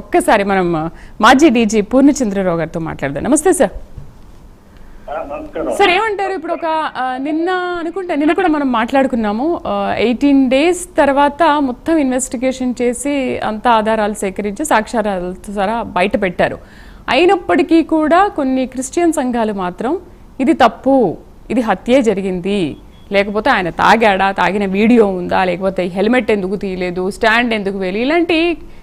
ఒక్కసారి మనం మాజీ డీజీ పూర్ణచంద్రరావు గారితో మాట్లాడదాం. నమస్తే సార్. సార్ ఏమంటారు? ఇప్పుడు ఒక నిన్న అనుకుంటా నిన్న కూడా మనం మాట్లాడుకున్నాము. ఎయిటీన్ డేస్ తర్వాత మొత్తం ఇన్వెస్టిగేషన్ చేసి అంత ఆధారాలు సేకరించి సాక్ష్యాధారాల ద్వారా బయట పెట్టారు. అయినప్పటికీ కూడా కొన్ని క్రిస్టియన్ సంఘాలు మాత్రం ఇది తప్పు ఇది హత్యే జరిగింది. లేకపోతే ఆయన తాగాడా తాగిన వీడియో ఉందా లేకపోతే హెల్మెట్ ఎందుకు తీయలేదు స్టాండ్ ఎందుకు వేలి ఇలాంటి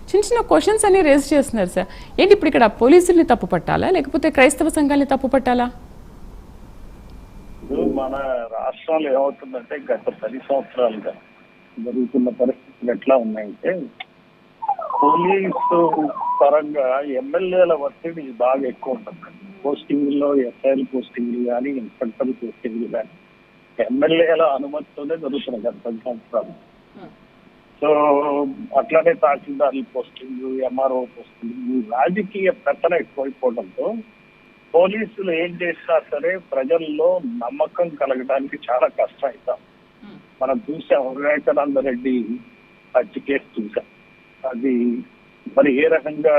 చిన్న చిన్న క్వశ్చన్స్ అన్ని రేస్ చేస్తున్నారు సార్ ఏంటి ఇప్పుడు ఇక్కడ పోలీసుల్ని తప్పు పట్టాలా? లేకపోతే క్రైస్తవ సంఘాలని తప్పు పట్టాలా? మన రాష్ట్రాలు ఏమవుతుందంటే గత పది సంవత్సరాలుగా జరుగుతున్న పరిస్థితులు ఎట్లా ఉన్నాయంటే పోలీసు పరంగా ఎమ్మెల్యేల ఒత్తిడి బాగా ఎక్కువ ఉంటుంది పోస్టింగ్లో ఎస్ఐల పోస్టింగ్లు కానీ ఇన్స్పెక్టర్ పోస్టింగ్లు కానీ ఎమ్మెల్యేల అనుమతితోనే జరుగుతున్నాయి గత పది సంవత్సరాలు. సో అట్లానే తహసీల్దార్ల పోస్టింగ్ ఎంఆర్ఓ పోస్టింగ్ రాజకీయ పెత్తన ఎక్కువైపోవడంతో పోలీసులు ఏం చేసినా సరే ప్రజల్లో నమ్మకం కలగడానికి చాలా కష్టం అవుతాం మనం చూసాం వివేకానంద రెడ్డి హత్య కేసు చూసాం. అది మరి ఏ రకంగా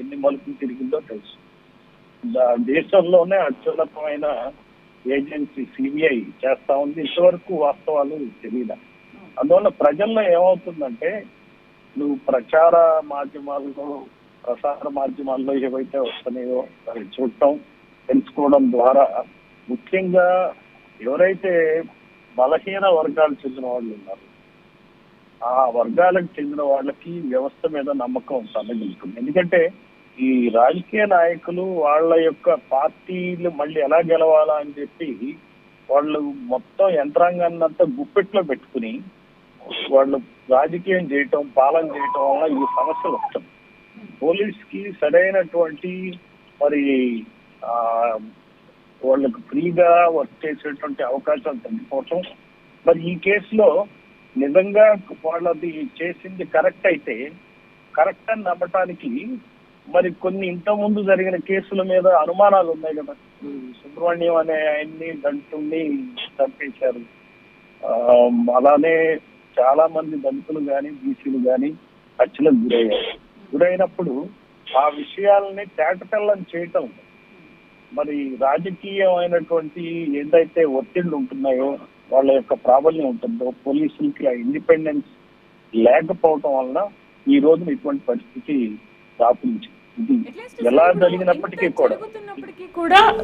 ఎన్ని మలుపులు తిరిగిందో తెలుసు. దేశంలోనే అత్యున్నతమైన ఏజెన్సీ సిబిఐ చేస్తా ఉంది. ఇంతవరకు వాస్తవాలు తెలియదు? అందువల్ల ప్రజల్లో ఏమవుతుందంటే నువ్వు ప్రచార మాధ్యమాల్లో ప్రసార మాధ్యమాల్లో ఏవైతే వస్తున్నాయో అవి చూడటం తెలుసుకోవడం ద్వారా ముఖ్యంగా ఎవరైతే బలహీన వర్గాలకు చెందిన వాళ్ళు ఉన్నారు ఆ వర్గాలకు చెందిన వాళ్ళకి వ్యవస్థ మీద నమ్మకం సన్నగిలుతుంది ఎందుకంటే ఈ రాజకీయ నాయకులు వాళ్ళ యొక్క పార్టీలు మళ్ళీ ఎలా గెలవాలా అని చెప్పి వాళ్ళు మొత్తం యంత్రాంగాన్ని అంతా గుప్పెట్లో పెట్టుకుని వాళ్ళు రాజకీయం చేయటం పాలన చేయటం వల్ల ఈ సమస్యలు వస్తుంది పోలీస్కి సరైనటువంటి మరి ఆ వాళ్ళకు ఫ్రీగా వర్క్ చేసేటువంటి అవకాశాలు తగ్గిపోవటం. మరి ఈ కేసులో నిజంగా వాళ్ళది చేసింది కరెక్ట్ అయితే కరెక్ట్ అని నమ్మటానికి మరి కొన్ని ఇంత ముందు జరిగిన కేసుల మీద అనుమానాలు ఉన్నాయి కదా. సుబ్రహ్మణ్యం అనే ఆయన్ని దంటుని చంపేశారు. ఆ, అలానే చాలా మంది దళితులు గాని బీసీలు గాని హత్యలకు గురయ్యారు. గురైనప్పుడు ఆ విషయాలని తేటతెల్లం చేయటం మరి రాజకీయమైనటువంటి ఏదైతే ఒత్తిళ్ళు ఉంటున్నాయో వాళ్ళ యొక్క ప్రాబల్యం ఉంటుందో పోలీసులకి ఆ ఇండిపెండెన్స్ లేకపోవటం వలన ఈ రోజున ఇటువంటి పరిస్థితి దాపురించింది ఎలా జరిగినప్పటికీ కూడా.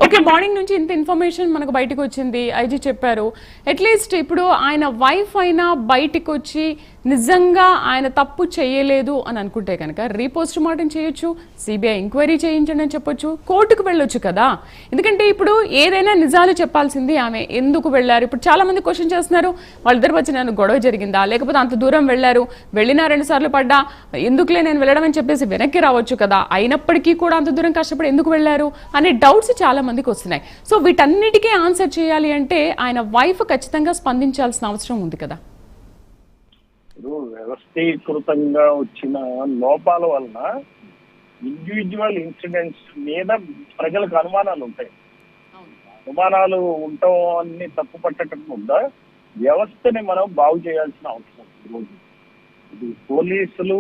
ఓకే మార్నింగ్ నుంచి ఇంత ఇన్ఫర్మేషన్ మనకు బయటకు వచ్చింది ఐజీ చెప్పారు. అట్లీస్ట్ ఇప్పుడు ఆయన వైఫ్ అయినా బయటికి వచ్చి నిజంగా ఆయన తప్పు చేయలేదు అని అనుకుంటే కనుక రీపోస్ట్ మార్టం చేయొచ్చు సిబిఐ ఎంక్వైరీ చేయించండి అని చెప్పొచ్చు కోర్టుకు వెళ్ళొచ్చు కదా. ఎందుకంటే ఇప్పుడు ఏదైనా నిజాలు చెప్పాల్సింది ఆమె. ఎందుకు వెళ్ళారు? ఇప్పుడు చాలామంది క్వశ్చన్ చేస్తున్నారు వాళ్ళిద్దరు వచ్చి నన్ను గొడవ జరిగిందా? లేకపోతే అంత దూరం వెళ్ళారు వెళ్ళినా రెండు సార్లు పడ్డా ఎందుకులే నేను వెళ్ళడం అని చెప్పేసి వెనక్కి రావచ్చు కదా? అయినప్పటికీ కూడా అంత దూరం కష్టపడి ఎందుకు వెళ్ళారు? అనే డౌట్స్ చాలా మందికి వస్తున్నాయి. సో వీటన్నిటికీ ఆన్సర్ చేయాలి అంటే ఆయన వైఫ్ ఖచ్చితంగా స్పందించాల్సిన అవసరం ఉంది కదా. వ్యవస్థీకృతంగా వచ్చిన లోపాల వలన ఇండివిజువల్ ఇన్సిడెంట్స్ మీద ప్రజలకు అనుమానాలు ఉంటాయి. అనుమానాలు ఉండటం అన్ని తప్పు పట్టడం ఉందా వ్యవస్థని మనం బాగు చేయాల్సిన అవసరం ఈరోజు. ఇది పోలీసులు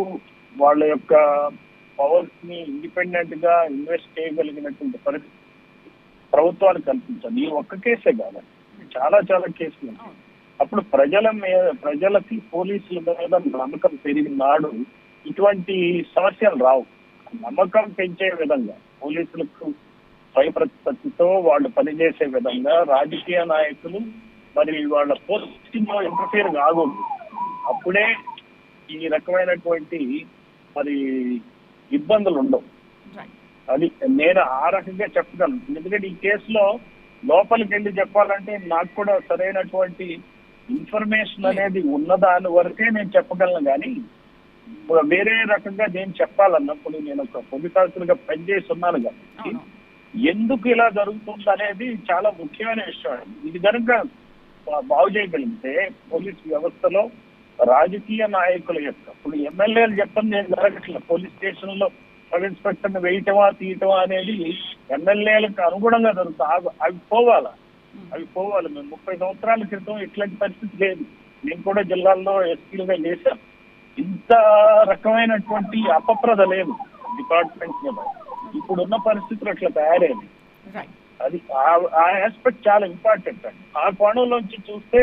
వాళ్ళ యొక్క పవర్స్ని ఇండిపెండెంట్గా ఇన్వెస్ట్ చేయగలిగినటువంటి పరిస్థితి ప్రభుత్వాలు కల్పించాలి. ఈ ఒక్క కేసే కాదు. చాలా చాలా కేసులు ఉన్నాయి. అప్పుడు ప్రజల మీద ప్రజలకి పోలీసుల మీద నమ్మకం పెరిగిన నాడు ఇటువంటి సమస్యలు రావు. నమ్మకం పెంచే విధంగా పోలీసులకు స్వయప్రతిపత్తితో వాళ్ళు పనిచేసే విధంగా రాజకీయ నాయకులు మరి వాళ్ళ పోస్టింగ్లో ఇంటర్ఫియర్ కాకూడదు అప్పుడే ఈ రకమైనటువంటి మరి ఇబ్బందులు ఉండవు. అది నేను ఆ రకంగా చెప్పగలను. ఎందుకంటే ఈ కేసులో లోపలికి వెళ్ళి చెప్పాలంటే నాకు కూడా సరైనటువంటి ఇన్ఫర్మేషన్ అనేది ఉన్న దాని వరకే నేను చెప్పగలను కానీ వేరే రకంగా నేను చెప్పాలన్నప్పుడు నేను ఒక పొలిటాసులుగా పనిచేసి ఉన్నాను కాబట్టి ఎందుకు ఇలా జరుగుతుంది అనేది చాలా ముఖ్యమైన విషయం. ఇది కనుక బాగు చేయగలిగితే పోలీస్ వ్యవస్థలో రాజకీయ నాయకుల యొక్క ఇప్పుడు ఎమ్మెల్యేలు చెప్పండి నేను జరగట్లేదు. పోలీస్ స్టేషన్లో సబ్ ఇన్స్పెక్టర్ని వేయటమా తీయటమా అనేది ఎమ్మెల్యేలకు అనుగుణంగా జరుగుతుంది. అవి పోవాలా? అవి పోవాలి. మేము ముప్పై సంవత్సరాల క్రితం ఇట్లాంటి పరిస్థితి లేదు. నేను కూడా జిల్లాల్లో ఎస్పీలుగా చేశాను ఇంత రకమైనటువంటి అపప్రద లేదు డిపార్ట్మెంట్ మీద. ఇప్పుడున్న పరిస్థితులు అట్లా తయారైంది అది ఆ- ఆస్పెక్ట్ చాలా ఇంపార్టెంట్ అండి. ఆ కోణంలోంచి చూస్తే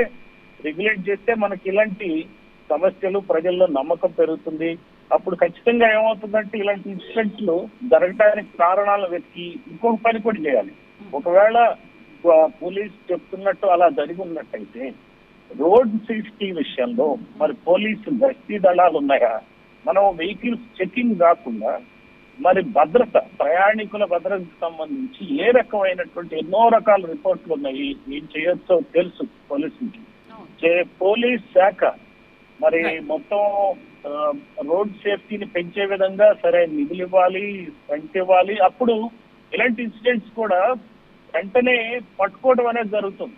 రెగ్యులేట్ చేస్తే మనకి ఇలాంటి సమస్యలు ప్రజల్లో నమ్మకం పెరుగుతుంది. అప్పుడు ఖచ్చితంగా ఏమవుతుందంటే ఇలాంటి ఇన్సిడెంట్లు జరగడానికి కారణాలు వెతికి ఇంకొక పని కూడా చేయాలి. ఒకవేళ ఆ, పోలీస్ చెప్తున్నట్టు అలా జరిగి ఉన్నట్టయితే రోడ్ సేఫ్టీ విషయంలో మరి పోలీసు గస్తీ దళాలు ఉన్నాయా? మనం వెహికల్స్ చెకింగ్ కాకుండా మరి భద్రత ప్రయాణికుల భద్రతకు సంబంధించి ఏ రకమైనటువంటి ఎన్నో రకాల రిపోర్ట్లు ఉన్నాయి? ఏం చేయొచ్చో తెలుసు పోలీసులకి. చే- పోలీస్ శాఖ మరి మొత్తం రోడ్ సేఫ్టీని పెంచే విధంగా సరే నిధులు ఇవ్వాలి స్ట్రెంత్ ఇవ్వాలి అప్పుడు ఇలాంటి ఇన్సిడెంట్స్ కూడా వెంటనే పట్టుకోవడం అనేది జరుగుతుంది.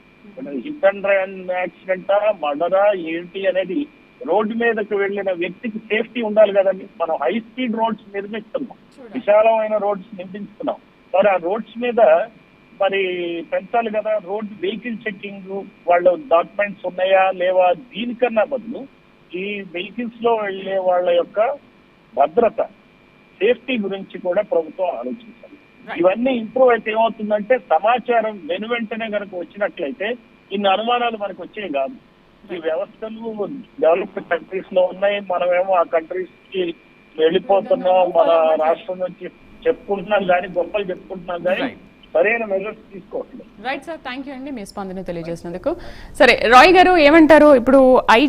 హిట్ అండ్ రన్ యాక్సిడెంటా మర్డరా ఏంటి అనేది రోడ్డు మీదకి వెళ్ళిన వ్యక్తికి సేఫ్టీ ఉండాలి కదండి. మనం హై స్పీడ్ రోడ్స్ నిర్మిస్తున్నాం. విశాలమైన రోడ్స్ నిర్మిస్తున్నాం. మరి ఆ రోడ్స్ మీద మరి పెంచాలి కదా. రోడ్ వెహికల్ చెకింగ్ వాళ్ళ డాక్యుమెంట్స్ ఉన్నాయా లేవా దీనికన్నా బదులు ఈ వెహికల్స్లో వెళ్ళే వాళ్ళ యొక్క భద్రత సేఫ్టీ గురించి కూడా ప్రభుత్వం ఆలోచించాలి. ఇవన్నీ ఇంప్రూవ్ అయితే ఏమవుతుందంటే సమాచారం వెను వెంటనే కనుక వచ్చినట్లయితే ఇన్ని అనుమానాలు మనకు వచ్చేవి కాదు. ఈ వ్యవస్థలు డెవలప్డ్ కంట్రీస్లో ఉన్నాయి. మనమేమో ఆ కంట్రీస్కి వెళ్ళిపోతున్నాం. మన రాష్ట్రం నుంచి చెప్పుకుంటున్నాం కానీ గొప్పలు చెప్పుకుంటున్నాం కానీ. సరైన మెజర్స్ తీసుకోవట్లేదు. రైట్ సార్ థ్యాంక్ యూ అండి మీ స్పందన తెలియజేసినందుకు. సరే రాయ్ గారు ఏమంటారు? ఇప్పుడు ఐ